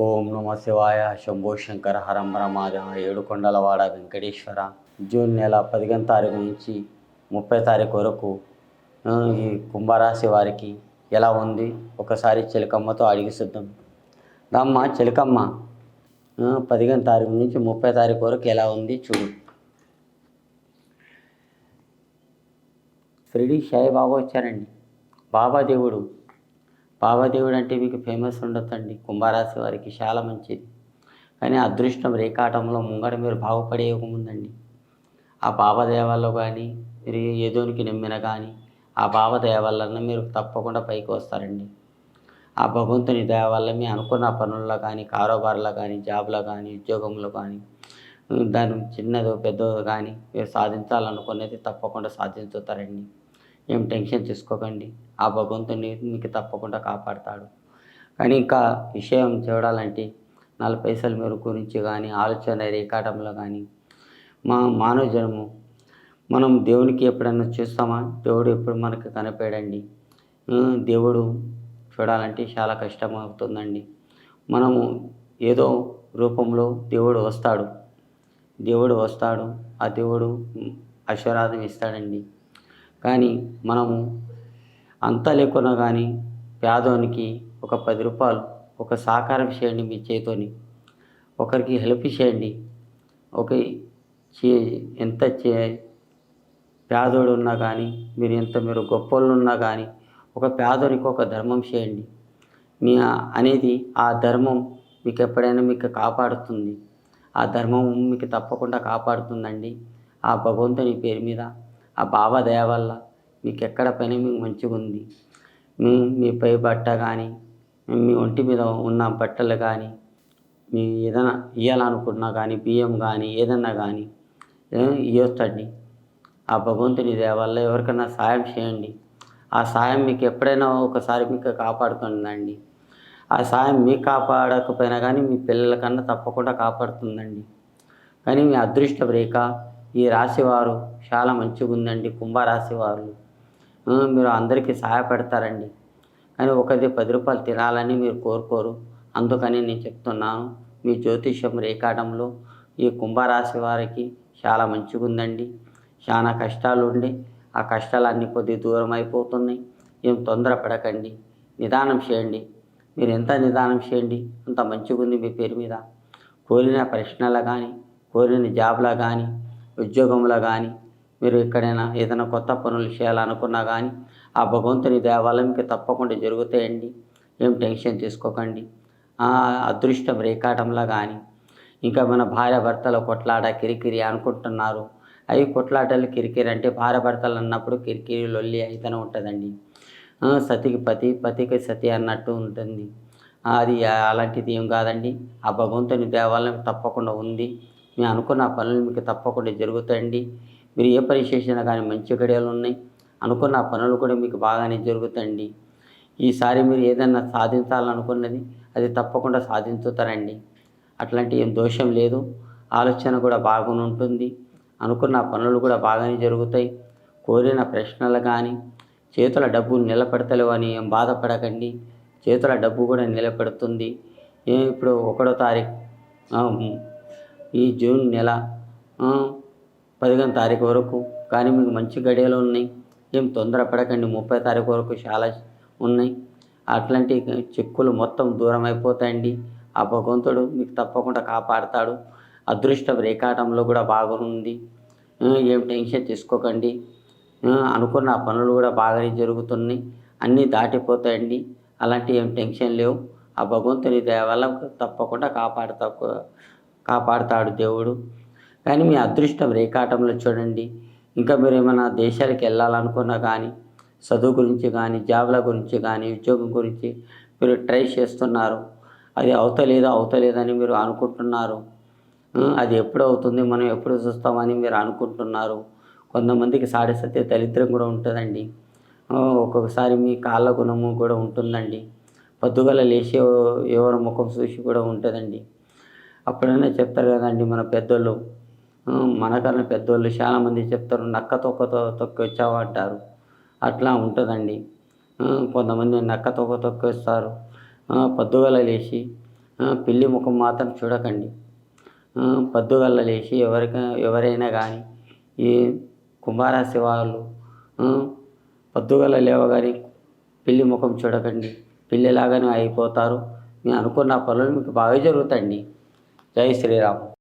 ఓం నమ శివాయ శంభో శంకర హరంబర మాధవ ఏడుకొండలవాడ వెంకటేశ్వర. జూన్ నెల పదిహేను తారీఖు నుంచి ముప్పై తారీఖు వరకు ఈ కుంభరాశి వారికి ఎలా ఉంది? ఒకసారి చిలకమ్మతో అడిగి చూద్దాం. దమ్మ చిలకమ్మ ఆ, పదిహేను తారీఖు నుంచి ముప్పై తారీఖు వరకు ఎలా ఉంది చూడు. షిరిడి సాయిబాబా వచ్చారండి. బాబా దేవుడు పావదేవుడు అంటే మీకు ఫేమస్ ఉండొద్దండి. కుంభరాశి వారికి చాలా మంచిది. కానీ అదృష్టం రేఖాటంలో ముంగడ మీరు బాగుపడే యోగం ఉందండి. ఆ బాబా వల్ల కానీ మీరు ఏదోనికి నమ్మిన కానీ ఆ బాబా వలన మీరు తప్పకుండా పైకి వస్తారండి. ఆ భగవంతుని దయ వల్ల మీ అనుకున్న పనుల్లో కానీ కారోబార్లో కానీ జాబ్లో కానీ ఉద్యోగంలో కానీ దాని చిన్నదో పెద్దదో కానీ మీరు సాధించాలనుకునేది తప్పకుండా సాధించుతారండి ఏం టెన్షన్ తీసుకోకండి ఆ భగవంతుని మీకు తప్పకుండా కాపాడతాడు. కానీ ఇంకా విషయం చూడాలంటే నాలుగు పైసలు మీరు గురించి కానీ ఆలోచన రేకాటంలో కానీ మా మానవ జన్మ మనం దేవునికి ఎప్పుడైనా చూస్తామా? దేవుడు ఎప్పుడు మనకు కనిపించడండి దేవుడు చూడాలంటే చాలా కష్టం అవుతుందండి మనము ఏదో రూపంలో దేవుడు వస్తాడు. దేవుడు వస్తాడు. ఆ దేవుడు ఆశీర్వాదం ఇస్తాడండి. కానీ మనము అంతా లేకున్నా కానీ పేదోనికి ఒక పది రూపాయలు ఒక సహకారం చేయండి మీ చేతోని ఒకరికి హెల్ప్ చేయండి. ఒక చే ఎంత చే పేదోడు ఉన్నా కానీ మీరు ఎంత మీరు గొప్పోళ్ళు ఉన్నా కానీ ఒక పేదోనికి ఒక ధర్మం చేయండి. మీ అనేది ఆ ధర్మం మీకు ఎప్పుడైనా మీకు కాపాడుతుంది. ఆ ధర్మం మీకు తప్పకుండా కాపాడుతుందండి. ఆ భగవంతుని పేరు మీద ఆ బాబా దయ వల్ల మీకు ఎక్కడ పని మీకు మంచిగా ఉంది మీ మీ పై బట్ట కానీ మీ ఒంటి మీద ఉన్న బట్టలు కానీ మీ ఏదైనా ఇవ్వాలనుకున్నా కానీ బియ్యం కానీ ఏదన్నా కానీ ఇవ్వచ్చండి ఆ భగవంతుని దయ వల్ల ఎవరికైనా సాయం చేయండి. ఆ సాయం మీకు ఎప్పుడైనా ఒకసారి మీకు కాపాడుతుందండి. ఆ సాయం మీకు కాపాడకపోయినా కానీ మీ పిల్లలకన్నా తప్పకుండా కాపాడుతుందండి. కానీ మీ అదృష్ట రేఖ ఈ రాశివారు చాలా మంచిగా ఉందండి కుంభరాశి వారు మీరు అందరికీ సహాయపడతారండి. కానీ ఒకది పది రూపాయలు తినాలని మీరు కోరుకోరు. అందుకని నేను చెప్తున్నాను మీ జ్యోతిష్యం రేఖాటంలో ఈ కుంభరాశి వారికి చాలా మంచిగా ఉందండి చాలా కష్టాలు ఉండి ఆ కష్టాలన్నీ కొద్ది దూరం అయిపోతున్నాయి ఏం తొందరపడకండి నిదానం చేయండి. మీరు ఎంత నిదానం చేయండి అంత మంచిగా ఉంది మీ పేరు మీద. కోరిన ప్రశ్నలు కానీ కోరిన జాబ్లో కానీ ఉద్యోగంలో కానీ మీరు ఎక్కడైనా ఏదైనా కొత్త పనులు చేయాలనుకున్నా కానీ ఆ భగవంతుని దేవాలయంకి మీకు తప్పకుండా జరుగుతాయండి. ఏం టెన్షన్ తీసుకోకండి. అదృష్టం రేకాటంలో కానీ ఇంకా మన భార్య భర్తల కొట్లాట కిరికిరి అనుకుంటున్నారు. అవి కొట్లాటలు కిరికిరి అంటే భార్య భర్తలు అన్నప్పుడు కిరికిరి లొల్లి అయితేనే ఉంటుందండి. సతికి పతి పతికి సతి అన్నట్టు ఉంటుంది. అది అలాంటిది ఏం కాదండి. ఆ భగవంతుని దేవాలయం తప్పకుండా ఉంది. మేము అనుకున్న పనులు మీకు తప్పకుండా జరుగుతాయండి. మీరు ఏ పని చేసినా కానీ మంచి గడియలు ఉన్నాయి. అనుకున్న పనులు కూడా మీకు బాగానే జరుగుతాయండి. ఈసారి మీరు ఏదైనా సాధించాలనుకున్నది అది తప్పకుండా సాధించుతారండి. అట్లాంటి ఏం దోషం లేదు. ఆలోచన కూడా బాగానే ఉంటుంది. అనుకున్న పనులు కూడా బాగానే జరుగుతాయి. కోరిన ప్రశ్నలు కానీ చేతుల డబ్బు నిలబెడతలేవు అని ఏం బాధపడకండి. చేతుల డబ్బు కూడా నిలబెడుతుంది. ఇప్పుడు ఒకటో తారీఖు ఈ జూన్ నెల పదిహేను తారీఖు వరకు. కానీ మీకు మంచి గడియలు ఉన్నాయి. ఏం తొందరపడకండి. ముప్పై తారీఖు వరకు చాలా ఉన్నాయి. అట్లాంటి చిక్కులు మొత్తం దూరం అయిపోతాయండి. ఆ భగవంతుడు మీకు తప్పకుండా కాపాడతాడు. అదృష్టం రేఖాటంలో కూడా బాగుంది. ఏం టెన్షన్ తీసుకోకండి. అనుకున్న పనులు కూడా బాగానే జరుగుతున్నాయి. అన్నీ దాటిపోతాయండి. అలాంటి ఏం టెన్షన్ లేవు. ఆ భగవంతుని దయ వల్ల తప్పకుండా కాపాడుతా కాపాడుతాడు దేవుడు. కానీ మీ అదృష్టం రేఖాటంలో చూడండి. ఇంకా మీరు ఏమైనా దేశాలకు వెళ్ళాలనుకున్నా కానీ చదువు గురించి కానీ జాబ్ల గురించి కానీ ఉద్యోగం గురించి మీరు ట్రై చేస్తున్నారు. అది అవుతలేదా అవుతలేదని మీరు అనుకుంటున్నారు. అది ఎప్పుడు అవుతుంది మనం ఎప్పుడు చూస్తామని మీరు అనుకుంటున్నారు. కొంతమందికి సాడే సత్య దరిద్రం కూడా ఉంటుందండి. ఒక్కొక్కసారి మీ కాళ్ళ గుణము కూడా ఉంటుందండి. పొద్దుగల లేచే ఎవరి ముఖం చూసి కూడా ఉంటుందండి. అప్పుడైనా చెప్తారు కదండి మన పెద్దోళ్ళు. మనకన్నా పెద్దోళ్ళు చాలామంది చెప్తారు నక్క తొక్కతో తొక్కి వచ్చావు అంటారు. అట్లా ఉంటుందండి. కొంతమంది నక్క తొక్క తొక్కేస్తారు పొద్దుగల లేచి పిల్లి ముఖం మాత్రం చూడకండి. పొద్దుగల లేచి ఎవరికి ఎవరైనా కానీ ఈ కుంభరాశి వాళ్ళు పొద్దుగల లేవగాని పిల్లి ముఖం చూడకండి. పిల్లిలాగానే అయిపోతారు. మీరు అనుకున్న పనులు మీకు బాగా జరుగుతాయండి. જય શ્રી રામ.